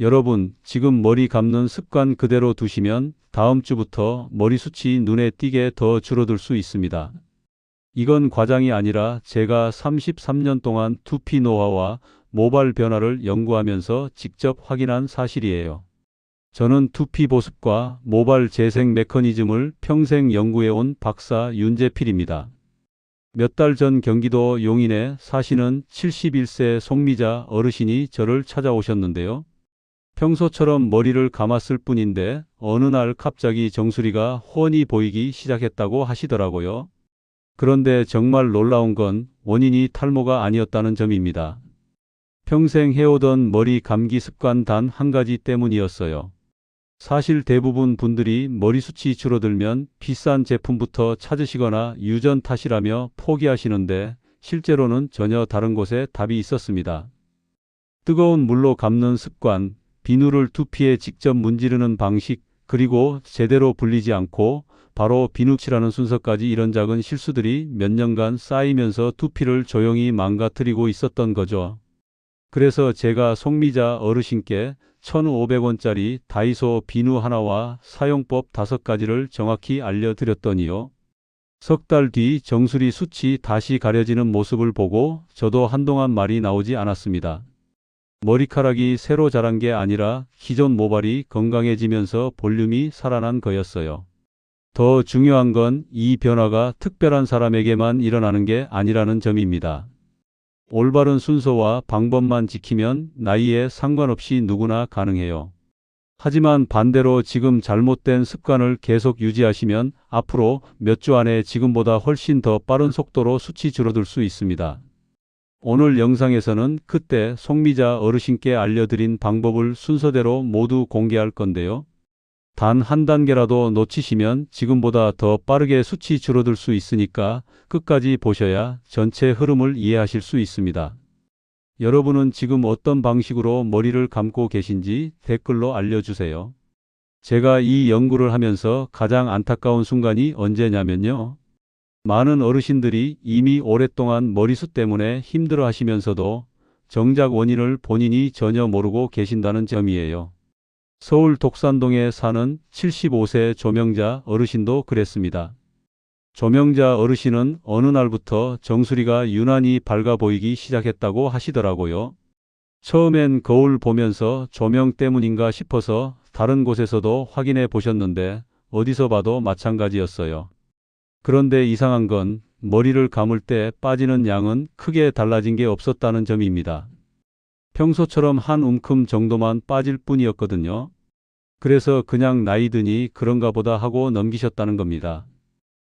여러분, 지금 머리 감는 습관 그대로 두시면 다음 주부터 머리숱이 눈에 띄게 더 줄어들 수 있습니다. 이건 과장이 아니라 제가 33년 동안 두피 노화와 모발 변화를 연구하면서 직접 확인한 사실이에요. 저는 두피 보습과 모발 재생 메커니즘을 평생 연구해온 박사 윤재필입니다. 몇 달 전 경기도 용인에 사시는 71세 송미자 어르신이 저를 찾아오셨는데요. 평소처럼 머리를 감았을 뿐인데 어느 날 갑자기 정수리가 훤히 보이기 시작했다고 하시더라고요. 그런데 정말 놀라운 건 원인이 탈모가 아니었다는 점입니다. 평생 해오던 머리 감기 습관 단 한 가지 때문이었어요. 사실 대부분 분들이 머리숱이 줄어들면 비싼 제품부터 찾으시거나 유전 탓이라며 포기하시는데 실제로는 전혀 다른 곳에 답이 있었습니다. 뜨거운 물로 감는 습관, 비누를 두피에 직접 문지르는 방식, 그리고 제대로 불리지 않고 바로 비누칠하는 순서까지 이런 작은 실수들이 몇 년간 쌓이면서 두피를 조용히 망가뜨리고 있었던 거죠. 그래서 제가 송미자 어르신께 1,500원짜리 다이소 비누 하나와 사용법 다섯 가지를 정확히 알려드렸더니요. 석 달 뒤 정수리 숱이 다시 가려지는 모습을 보고 저도 한동안 말이 나오지 않았습니다. 머리카락이 새로 자란 게 아니라 기존 모발이 건강해지면서 볼륨이 살아난 거였어요. 더 중요한 건 이 변화가 특별한 사람에게만 일어나는 게 아니라는 점입니다. 올바른 순서와 방법만 지키면 나이에 상관없이 누구나 가능해요. 하지만 반대로 지금 잘못된 습관을 계속 유지하시면 앞으로 몇 주 안에 지금보다 훨씬 더 빠른 속도로 수치 줄어들 수 있습니다. 오늘 영상에서는 그때 송미자 어르신께 알려드린 방법을 순서대로 모두 공개할 건데요. 단 한 단계라도 놓치시면 지금보다 더 빠르게 수치 줄어들 수 있으니까 끝까지 보셔야 전체 흐름을 이해하실 수 있습니다. 여러분은 지금 어떤 방식으로 머리를 감고 계신지 댓글로 알려주세요. 제가 이 연구를 하면서 가장 안타까운 순간이 언제냐면요. 많은 어르신들이 이미 오랫동안 머리숱 때문에 힘들어 하시면서도 정작 원인을 본인이 전혀 모르고 계신다는 점이에요. 서울 독산동에 사는 75세 조명자 어르신도 그랬습니다. 조명자 어르신은 어느 날부터 정수리가 유난히 밝아 보이기 시작했다고 하시더라고요. 처음엔 거울 보면서 조명 때문인가 싶어서 다른 곳에서도 확인해 보셨는데 어디서 봐도 마찬가지였어요. 그런데 이상한 건 머리를 감을 때 빠지는 양은 크게 달라진 게 없었다는 점입니다. 평소처럼 한 움큼 정도만 빠질 뿐이었거든요. 그래서 그냥 나이 드니 그런가 보다 하고 넘기셨다는 겁니다.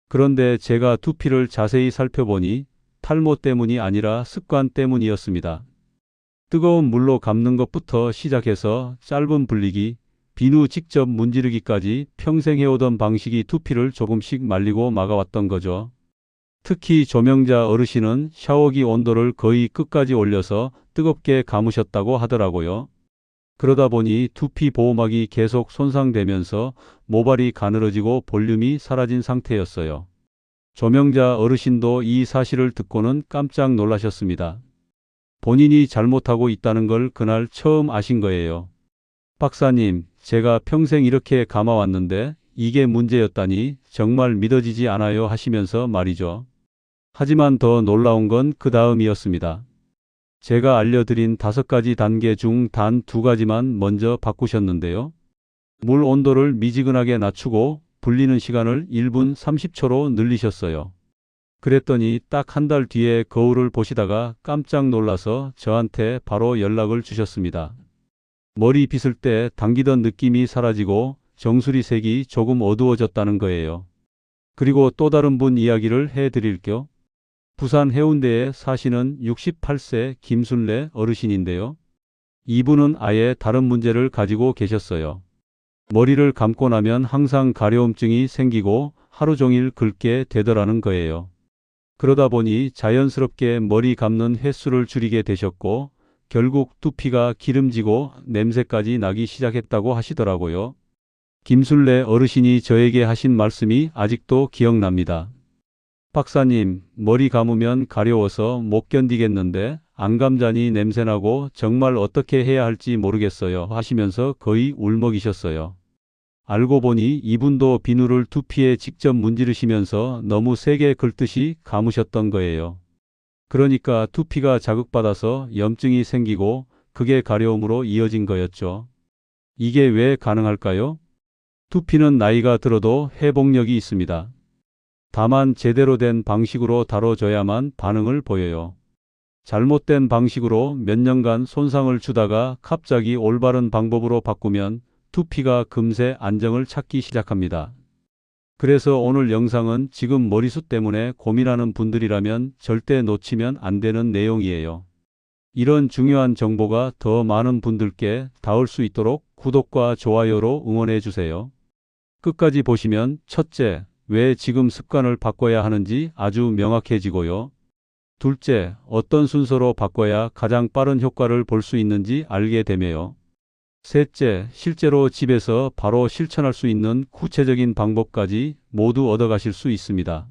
그런데 제가 두피를 자세히 살펴보니 탈모 때문이 아니라 습관 때문이었습니다. 뜨거운 물로 감는 것부터 시작해서 짧은 불리기, 비누 직접 문지르기까지 평생 해오던 방식이 두피를 조금씩 말리고 막아왔던 거죠. 특히 조명자 어르신은 샤워기 온도를 거의 끝까지 올려서 뜨겁게 감으셨다고 하더라고요. 그러다 보니 두피 보호막이 계속 손상되면서 모발이 가늘어지고 볼륨이 사라진 상태였어요. 조명자 어르신도 이 사실을 듣고는 깜짝 놀라셨습니다. 본인이 잘못하고 있다는 걸 그날 처음 아신 거예요. 박사님, 제가 평생 이렇게 감아왔는데 이게 문제였다니 정말 믿어지지 않아요 하시면서 말이죠. 하지만 더 놀라운 건 그 다음이었습니다. 제가 알려드린 다섯 가지 단계 중 단 두 가지만 먼저 바꾸셨는데요. 물 온도를 미지근하게 낮추고 불리는 시간을 1분 30초로 늘리셨어요. 그랬더니 딱 한 달 뒤에 거울을 보시다가 깜짝 놀라서 저한테 바로 연락을 주셨습니다. 머리 빗을 때 당기던 느낌이 사라지고 정수리 색이 조금 어두워졌다는 거예요. 그리고 또 다른 분 이야기를 해드릴게요. 부산 해운대에 사시는 68세 김순례 어르신인데요. 이분은 아예 다른 문제를 가지고 계셨어요. 머리를 감고 나면 항상 가려움증이 생기고 하루 종일 긁게 되더라는 거예요. 그러다 보니 자연스럽게 머리 감는 횟수를 줄이게 되셨고 결국 두피가 기름지고 냄새까지 나기 시작했다고 하시더라고요. 김순례 어르신이 저에게 하신 말씀이 아직도 기억납니다. 박사님, 머리 감으면 가려워서 못 견디겠는데 안 감자니 냄새나고 정말 어떻게 해야 할지 모르겠어요 하시면서 거의 울먹이셨어요. 알고 보니 이분도 비누를 두피에 직접 문지르시면서 너무 세게 긁듯이 감으셨던 거예요. 그러니까 두피가 자극받아서 염증이 생기고 그게 가려움으로 이어진 거였죠. 이게 왜 가능할까요? 두피는 나이가 들어도 회복력이 있습니다. 다만 제대로 된 방식으로 다뤄줘야만 반응을 보여요. 잘못된 방식으로 몇 년간 손상을 주다가 갑자기 올바른 방법으로 바꾸면 두피가 금세 안정을 찾기 시작합니다. 그래서 오늘 영상은 지금 머리숱 때문에 고민하는 분들이라면 절대 놓치면 안 되는 내용이에요. 이런 중요한 정보가 더 많은 분들께 닿을 수 있도록 구독과 좋아요로 응원해 주세요. 끝까지 보시면 첫째, 왜 지금 습관을 바꿔야 하는지 아주 명확해지고요. 둘째, 어떤 순서로 바꿔야 가장 빠른 효과를 볼 수 있는지 알게 되며요. 셋째, 실제로 집에서 바로 실천할 수 있는 구체적인 방법까지 모두 얻어가실 수 있습니다.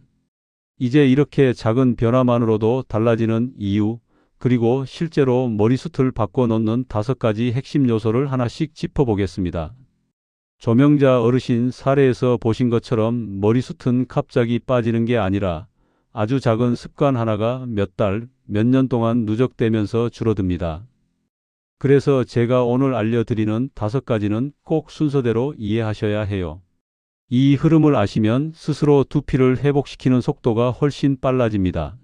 이제 이렇게 작은 변화만으로도 달라지는 이유, 그리고 실제로 머리숱을 바꿔놓는 다섯 가지 핵심 요소를 하나씩 짚어보겠습니다. 조명자 어르신 사례에서 보신 것처럼 머리숱은 갑자기 빠지는 게 아니라 아주 작은 습관 하나가 몇 달, 몇 년 동안 누적되면서 줄어듭니다. 그래서 제가 오늘 알려드리는 다섯 가지는 꼭 순서대로 이해하셔야 해요. 이 흐름을 아시면 스스로 두피를 회복시키는 속도가 훨씬 빨라집니다.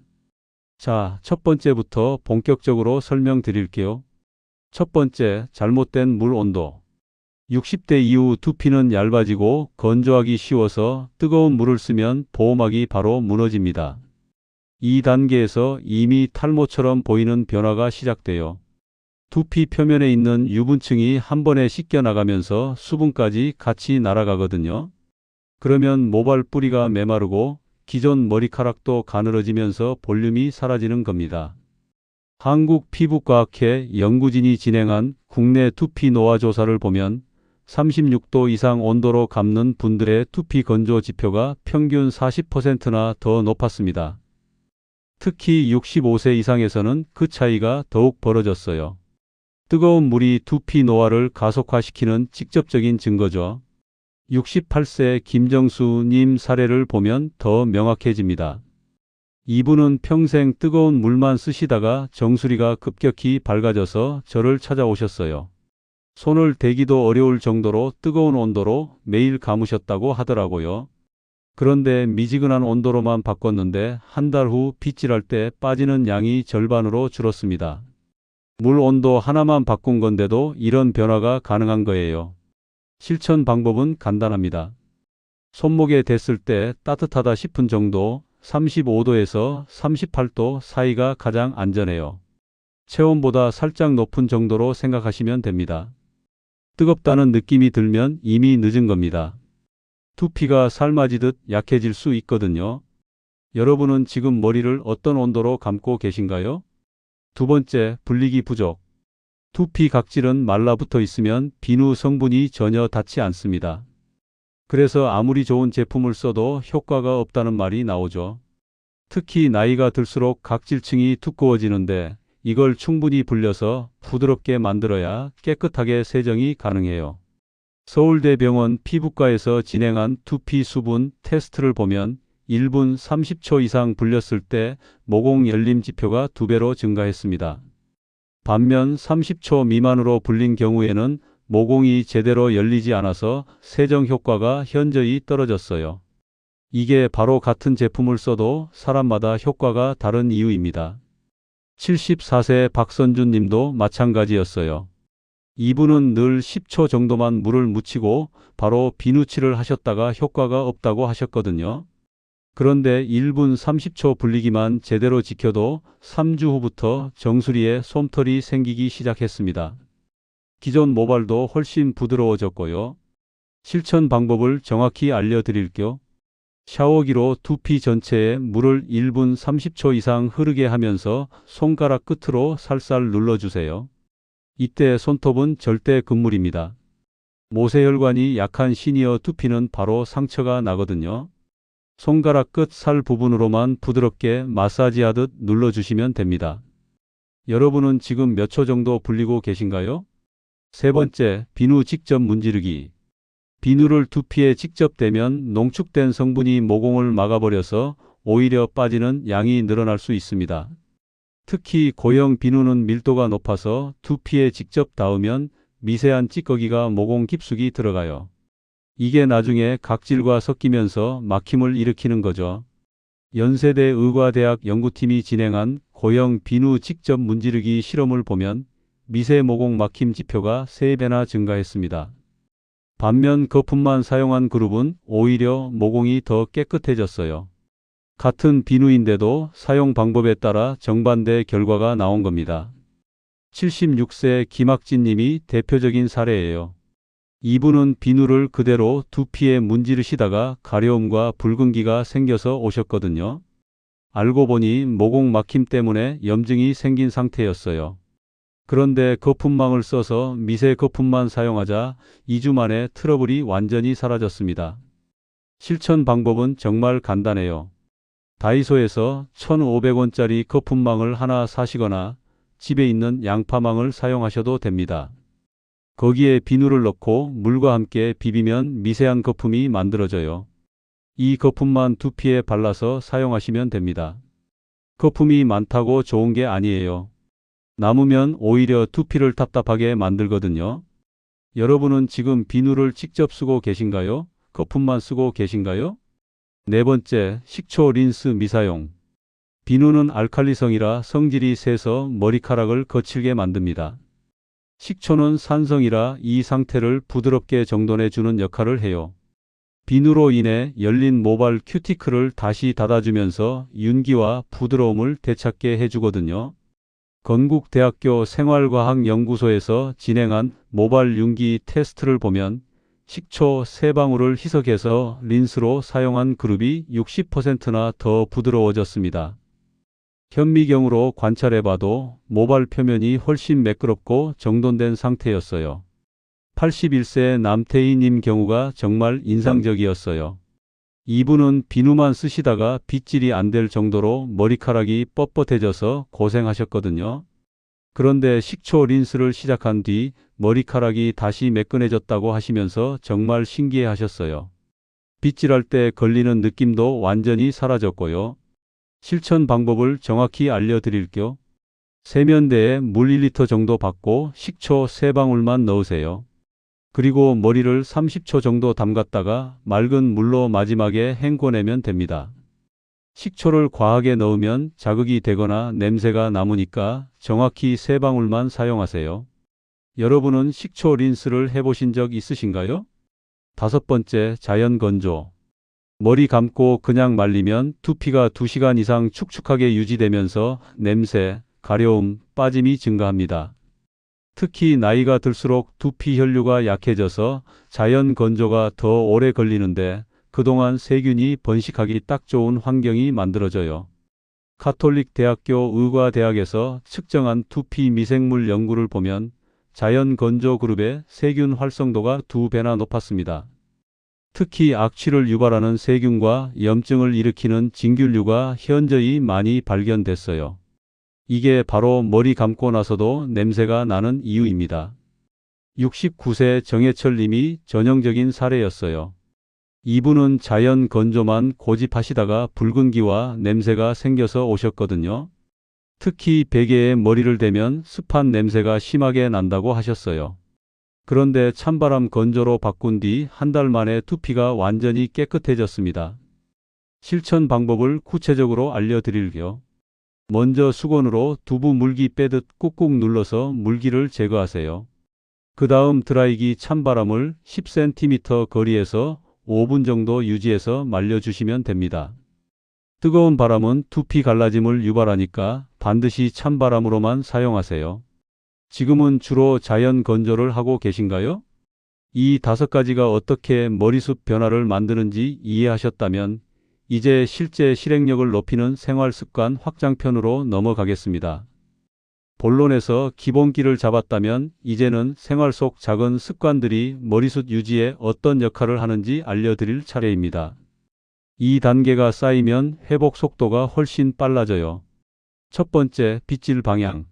자, 첫 번째부터 본격적으로 설명드릴게요. 첫 번째, 잘못된 물 온도. 60대 이후 두피는 얇아지고 건조하기 쉬워서 뜨거운 물을 쓰면 보호막이 바로 무너집니다. 이 단계에서 이미 탈모처럼 보이는 변화가 시작돼요. 두피 표면에 있는 유분층이 한 번에 씻겨 나가면서 수분까지 같이 날아가거든요. 그러면 모발 뿌리가 메마르고 기존 머리카락도 가늘어지면서 볼륨이 사라지는 겁니다. 한국피부과학회 연구진이 진행한 국내 두피 노화 조사를 보면 36도 이상 온도로 감는 분들의 두피 건조 지표가 평균 40%나 더 높았습니다. 특히 65세 이상에서는 그 차이가 더욱 벌어졌어요. 뜨거운 물이 두피 노화를 가속화시키는 직접적인 증거죠. 68세 김정수님 사례를 보면 더 명확해집니다. 이분은 평생 뜨거운 물만 쓰시다가 정수리가 급격히 밝아져서 저를 찾아오셨어요. 손을 대기도 어려울 정도로 뜨거운 온도로 매일 감으셨다고 하더라고요. 그런데 미지근한 온도로만 바꿨는데 한 달 후 빗질할 때 빠지는 양이 절반으로 줄었습니다. 물 온도 하나만 바꾼 건데도 이런 변화가 가능한 거예요. 실천 방법은 간단합니다. 손목에 댔을 때 따뜻하다 싶은 정도 35도에서 38도 사이가 가장 안전해요. 체온보다 살짝 높은 정도로 생각하시면 됩니다. 뜨겁다는 느낌이 들면 이미 늦은 겁니다. 두피가 삶아지듯 약해질 수 있거든요. 여러분은 지금 머리를 어떤 온도로 감고 계신가요? 두 번째, 분리기 부족. 두피 각질은 말라붙어 있으면 비누 성분이 전혀 닿지 않습니다. 그래서 아무리 좋은 제품을 써도 효과가 없다는 말이 나오죠. 특히 나이가 들수록 각질층이 두꺼워지는데 이걸 충분히 불려서 부드럽게 만들어야 깨끗하게 세정이 가능해요. 서울대병원 피부과에서 진행한 두피 수분 테스트를 보면 1분 30초 이상 불렸을 때 모공 열림 지표가 2배로 증가했습니다. 반면 30초 미만으로 불린 경우에는 모공이 제대로 열리지 않아서 세정 효과가 현저히 떨어졌어요. 이게 바로 같은 제품을 써도 사람마다 효과가 다른 이유입니다. 74세 박선준 님도 마찬가지였어요. 이분은 늘 10초 정도만 물을 묻히고 바로 비누칠을 하셨다가 효과가 없다고 하셨거든요. 그런데 1분 30초 불리기만 제대로 지켜도 3주 후부터 정수리에 솜털이 생기기 시작했습니다. 기존 모발도 훨씬 부드러워졌고요. 실천 방법을 정확히 알려드릴게요. 샤워기로 두피 전체에 물을 1분 30초 이상 흐르게 하면서 손가락 끝으로 살살 눌러주세요. 이때 손톱은 절대 금물입니다. 모세혈관이 약한 시니어 두피는 바로 상처가 나거든요. 손가락 끝 살 부분으로만 부드럽게 마사지하듯 눌러주시면 됩니다. 여러분은 지금 몇 초 정도 불리고 계신가요? 세 번째, 비누 직접 문지르기. 비누를 두피에 직접 대면 농축된 성분이 모공을 막아버려서 오히려 빠지는 양이 늘어날 수 있습니다. 특히 고형 비누는 밀도가 높아서 두피에 직접 닿으면 미세한 찌꺼기가 모공 깊숙이 들어가요. 이게 나중에 각질과 섞이면서 막힘을 일으키는 거죠. 연세대 의과대학 연구팀이 진행한 고형 비누 직접 문지르기 실험을 보면 미세 모공 막힘 지표가 3배나 증가했습니다. 반면 거품만 사용한 그룹은 오히려 모공이 더 깨끗해졌어요. 같은 비누인데도 사용 방법에 따라 정반대 결과가 나온 겁니다. 76세 김학진 님이 대표적인 사례예요. 이분은 비누를 그대로 두피에 문지르시다가 가려움과 붉은기가 생겨서 오셨거든요. 알고 보니 모공 막힘 때문에 염증이 생긴 상태였어요. 그런데 거품망을 써서 미세 거품만 사용하자 2주 만에 트러블이 완전히 사라졌습니다. 실천 방법은 정말 간단해요. 다이소에서 1,500원짜리 거품망을 하나 사시거나 집에 있는 양파망을 사용하셔도 됩니다. 거기에 비누를 넣고 물과 함께 비비면 미세한 거품이 만들어져요. 이 거품만 두피에 발라서 사용하시면 됩니다. 거품이 많다고 좋은 게 아니에요. 남으면 오히려 두피를 답답하게 만들거든요. 여러분은 지금 비누를 직접 쓰고 계신가요? 거품만 쓰고 계신가요? 네 번째, 식초 린스 미사용. 비누는 알칼리성이라 성질이 세서 머리카락을 거칠게 만듭니다. 식초는 산성이라 이 상태를 부드럽게 정돈해 주는 역할을 해요. 비누로 인해 열린 모발 큐티클을 다시 닫아주면서 윤기와 부드러움을 되찾게 해주거든요. 건국대학교 생활과학연구소에서 진행한 모발 윤기 테스트를 보면 식초 3방울을 희석해서 린스로 사용한 그룹이 60%나 더 부드러워졌습니다. 현미경으로 관찰해봐도 모발 표면이 훨씬 매끄럽고 정돈된 상태였어요. 81세 남태희님 경우가 정말 인상적이었어요. 이분은 비누만 쓰시다가 빗질이 안 될 정도로 머리카락이 뻣뻣해져서 고생하셨거든요. 그런데 식초 린스를 시작한 뒤 머리카락이 다시 매끈해졌다고 하시면서 정말 신기해 하셨어요. 빗질할 때 걸리는 느낌도 완전히 사라졌고요. 실천 방법을 정확히 알려드릴게요. 세면대에 물 1리터 정도 받고 식초 3방울만 넣으세요. 그리고 머리를 30초 정도 담갔다가 맑은 물로 마지막에 헹궈내면 됩니다. 식초를 과하게 넣으면 자극이 되거나 냄새가 남으니까 정확히 3방울만 사용하세요. 여러분은 식초 린스를 해보신 적 있으신가요? 다섯 번째, 자연 건조. 머리 감고 그냥 말리면 두피가 2시간 이상 축축하게 유지되면서 냄새, 가려움, 빠짐이 증가합니다. 특히 나이가 들수록 두피 혈류가 약해져서 자연 건조가 더 오래 걸리는데 그동안 세균이 번식하기 딱 좋은 환경이 만들어져요. 카톨릭 대학교 의과대학에서 측정한 두피 미생물 연구를 보면 자연 건조 그룹의 세균 활성도가 두 배나 높았습니다. 특히 악취를 유발하는 세균과 염증을 일으키는 진균류가 현저히 많이 발견됐어요. 이게 바로 머리 감고 나서도 냄새가 나는 이유입니다. 69세 정해철 님이 전형적인 사례였어요. 이분은 자연 건조만 고집하시다가 붉은기와 냄새가 생겨서 오셨거든요. 특히 베개에 머리를 대면 습한 냄새가 심하게 난다고 하셨어요. 그런데 찬바람 건조로 바꾼 뒤 한 달 만에 두피가 완전히 깨끗해졌습니다. 실천 방법을 구체적으로 알려드릴게요. 먼저 수건으로 두부 물기 빼듯 꾹꾹 눌러서 물기를 제거하세요. 그 다음 드라이기 찬바람을 10cm 거리에서 5분 정도 유지해서 말려주시면 됩니다. 뜨거운 바람은 두피 갈라짐을 유발하니까 반드시 찬바람으로만 사용하세요. 지금은 주로 자연 건조를 하고 계신가요? 이 다섯 가지가 어떻게 머리숱 변화를 만드는지 이해하셨다면 이제 실제 실행력을 높이는 생활 습관 확장편으로 넘어가겠습니다. 본론에서 기본기를 잡았다면 이제는 생활 속 작은 습관들이 머리숱 유지에 어떤 역할을 하는지 알려드릴 차례입니다. 이 단계가 쌓이면 회복 속도가 훨씬 빨라져요. 첫 번째, 빗질 방향.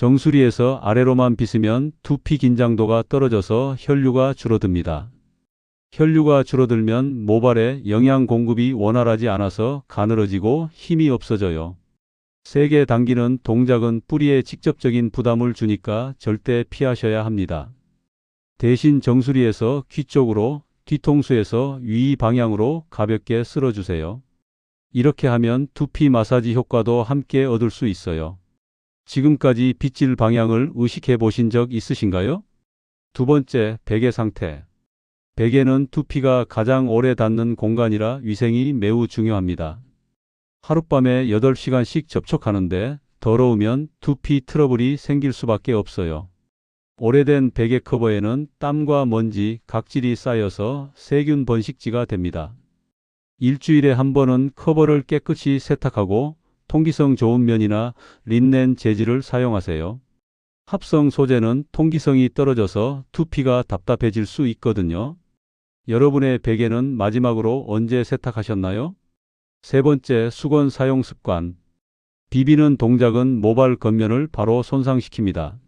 정수리에서 아래로만 빗으면 두피 긴장도가 떨어져서 혈류가 줄어듭니다. 혈류가 줄어들면 모발에 영양 공급이 원활하지 않아서 가늘어지고 힘이 없어져요. 세게 당기는 동작은 뿌리에 직접적인 부담을 주니까 절대 피하셔야 합니다. 대신 정수리에서 귀 쪽으로 뒤통수에서 위 방향으로 가볍게 쓸어주세요. 이렇게 하면 두피 마사지 효과도 함께 얻을 수 있어요. 지금까지 빗질 방향을 의식해 보신 적 있으신가요? 두 번째, 베개 상태. 베개는 두피가 가장 오래 닿는 공간이라 위생이 매우 중요합니다. 하룻밤에 8시간씩 접촉하는데 더러우면 두피 트러블이 생길 수밖에 없어요. 오래된 베개 커버에는 땀과 먼지, 각질이 쌓여서 세균 번식지가 됩니다. 일주일에 한 번은 커버를 깨끗이 세탁하고 통기성 좋은 면이나 린넨 재질을 사용하세요. 합성 소재는 통기성이 떨어져서 두피가 답답해질 수 있거든요. 여러분의 베개는 마지막으로 언제 세탁하셨나요? 세 번째, 수건 사용 습관. 비비는 동작은 모발 겉면을 바로 손상시킵니다.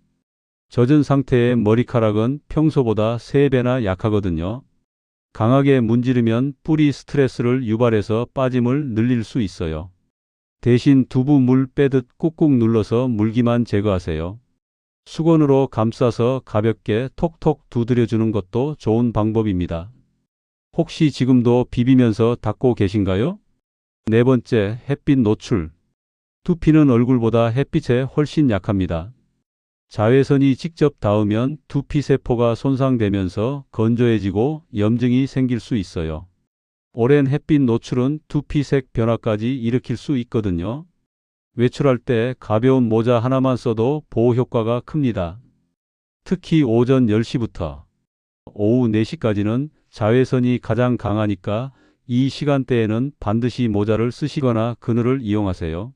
젖은 상태의 머리카락은 평소보다 3배나 약하거든요. 강하게 문지르면 뿌리 스트레스를 유발해서 빠짐을 늘릴 수 있어요. 대신 두부 물 빼듯 꾹꾹 눌러서 물기만 제거하세요. 수건으로 감싸서 가볍게 톡톡 두드려주는 것도 좋은 방법입니다. 혹시 지금도 비비면서 닦고 계신가요? 네 번째, 햇빛 노출. 두피는 얼굴보다 햇빛에 훨씬 약합니다. 자외선이 직접 닿으면 두피 세포가 손상되면서 건조해지고 염증이 생길 수 있어요. 오랜 햇빛 노출은 두피색 변화까지 일으킬 수 있거든요. 외출할 때 가벼운 모자 하나만 써도 보호 효과가 큽니다. 특히 오전 10시부터 오후 4시까지는 자외선이 가장 강하니까 이 시간대에는 반드시 모자를 쓰시거나 그늘을 이용하세요.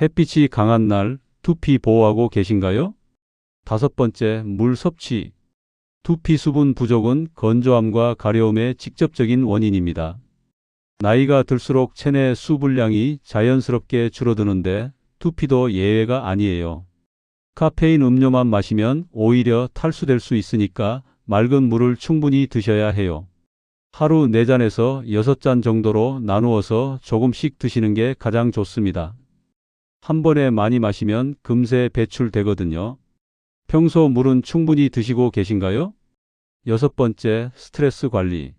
햇빛이 강한 날 두피 보호하고 계신가요? 다섯 번째, 물 섭취. 두피 수분 부족은 건조함과 가려움의 직접적인 원인입니다. 나이가 들수록 체내 수분량이 자연스럽게 줄어드는데 두피도 예외가 아니에요. 카페인 음료만 마시면 오히려 탈수될 수 있으니까 맑은 물을 충분히 드셔야 해요. 하루 4잔에서 6잔 정도로 나누어서 조금씩 드시는 게 가장 좋습니다. 한 번에 많이 마시면 금세 배출되거든요. 평소 물은 충분히 드시고 계신가요? 여섯 번째, 스트레스 관리.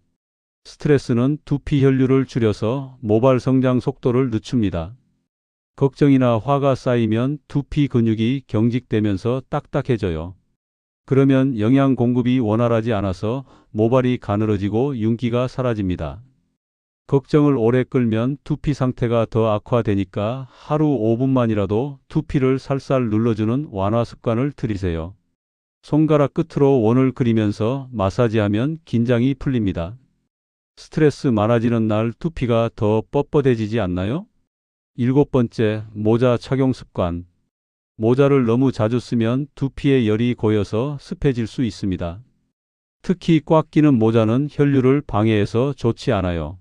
스트레스는 두피 혈류를 줄여서 모발 성장 속도를 늦춥니다. 걱정이나 화가 쌓이면 두피 근육이 경직되면서 딱딱해져요. 그러면 영양 공급이 원활하지 않아서 모발이 가늘어지고 윤기가 사라집니다. 걱정을 오래 끌면 두피 상태가 더 악화되니까 하루 5분만이라도 두피를 살살 눌러주는 완화 습관을 들이세요. 손가락 끝으로 원을 그리면서 마사지하면 긴장이 풀립니다. 스트레스 많아지는 날 두피가 더 뻣뻣해지지 않나요? 일곱 번째, 모자 착용 습관. 모자를 너무 자주 쓰면 두피에 열이 고여서 습해질 수 있습니다. 특히 꽉 끼는 모자는 혈류를 방해해서 좋지 않아요.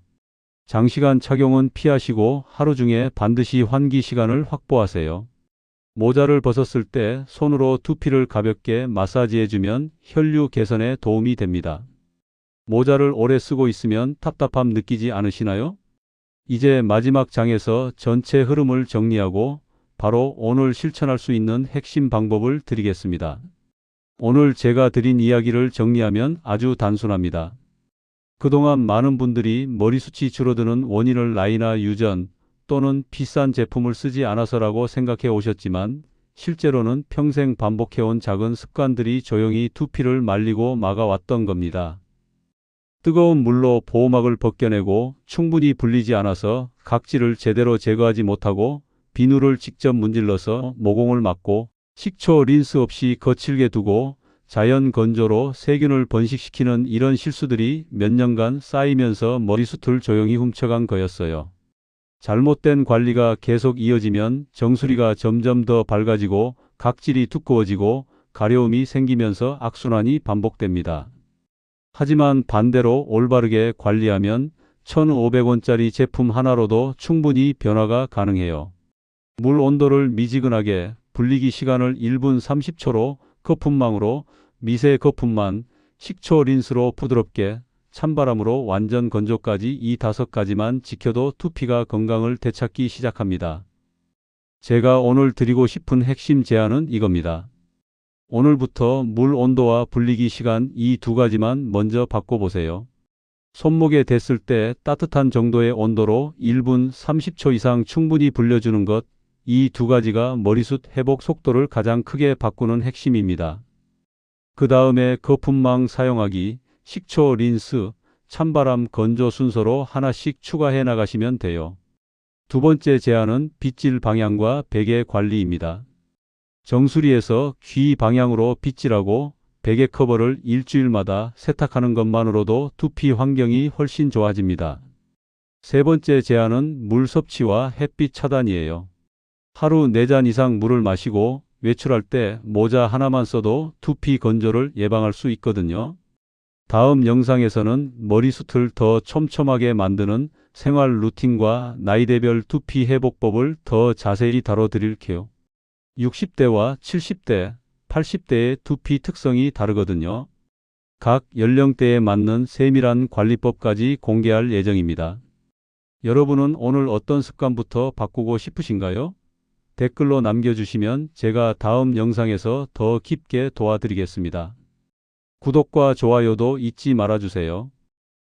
장시간 착용은 피하시고 하루 중에 반드시 환기 시간을 확보하세요. 모자를 벗었을 때 손으로 두피를 가볍게 마사지해주면 혈류 개선에 도움이 됩니다. 모자를 오래 쓰고 있으면 답답함 느끼지 않으시나요? 이제 마지막 장에서 전체 흐름을 정리하고 바로 오늘 실천할 수 있는 핵심 방법을 드리겠습니다. 오늘 제가 드린 이야기를 정리하면 아주 단순합니다. 그동안 많은 분들이 머리숱이 줄어드는 원인을 나이나 유전 또는 비싼 제품을 쓰지 않아서라고 생각해 오셨지만 실제로는 평생 반복해온 작은 습관들이 조용히 두피를 말리고 막아왔던 겁니다. 뜨거운 물로 보호막을 벗겨내고 충분히 불리지 않아서 각질을 제대로 제거하지 못하고 비누를 직접 문질러서 모공을 막고 식초 린스 없이 거칠게 두고 자연 건조로 세균을 번식시키는 이런 실수들이 몇 년간 쌓이면서 머리숱을 조용히 훔쳐간 거였어요. 잘못된 관리가 계속 이어지면 정수리가 점점 더 밝아지고 각질이 두꺼워지고 가려움이 생기면서 악순환이 반복됩니다. 하지만 반대로 올바르게 관리하면 1,500원짜리 제품 하나로도 충분히 변화가 가능해요. 물 온도를 미지근하게 불리기 시간을 1분 30초로 거품망으로 미세 거품만 식초 린스로 부드럽게 찬바람으로 완전 건조까지 이 다섯 가지만 지켜도 두피가 건강을 되찾기 시작합니다. 제가 오늘 드리고 싶은 핵심 제안은 이겁니다. 오늘부터 물 온도와 불리기 시간 이 두 가지만 먼저 바꿔보세요. 손목에 댔을 때 따뜻한 정도의 온도로 1분 30초 이상 충분히 불려주는 것, 이 두 가지가 머리숱 회복 속도를 가장 크게 바꾸는 핵심입니다. 그 다음에 거품망 사용하기, 식초 린스, 찬바람 건조 순서로 하나씩 추가해 나가시면 돼요. 두 번째 제안은 빗질 방향과 베개 관리입니다. 정수리에서 귀 방향으로 빗질하고 베개 커버를 일주일마다 세탁하는 것만으로도 두피 환경이 훨씬 좋아집니다. 세 번째 제안은 물 섭취와 햇빛 차단이에요. 하루 4잔 이상 물을 마시고 외출할 때 모자 하나만 써도 두피 건조를 예방할 수 있거든요. 다음 영상에서는 머리숱을 더 촘촘하게 만드는 생활 루틴과 나이대별 두피 회복법을 더 자세히 다뤄드릴게요. 60대와 70대, 80대의 두피 특성이 다르거든요. 각 연령대에 맞는 세밀한 관리법까지 공개할 예정입니다. 여러분은 오늘 어떤 습관부터 바꾸고 싶으신가요? 댓글로 남겨주시면 제가 다음 영상에서 더 깊게 도와드리겠습니다. 구독과 좋아요도 잊지 말아주세요.